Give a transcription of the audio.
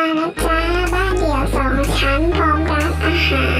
มาแล้จ้าบ้านเดี่ยวสองชั้นพร้อมร้านอาหาร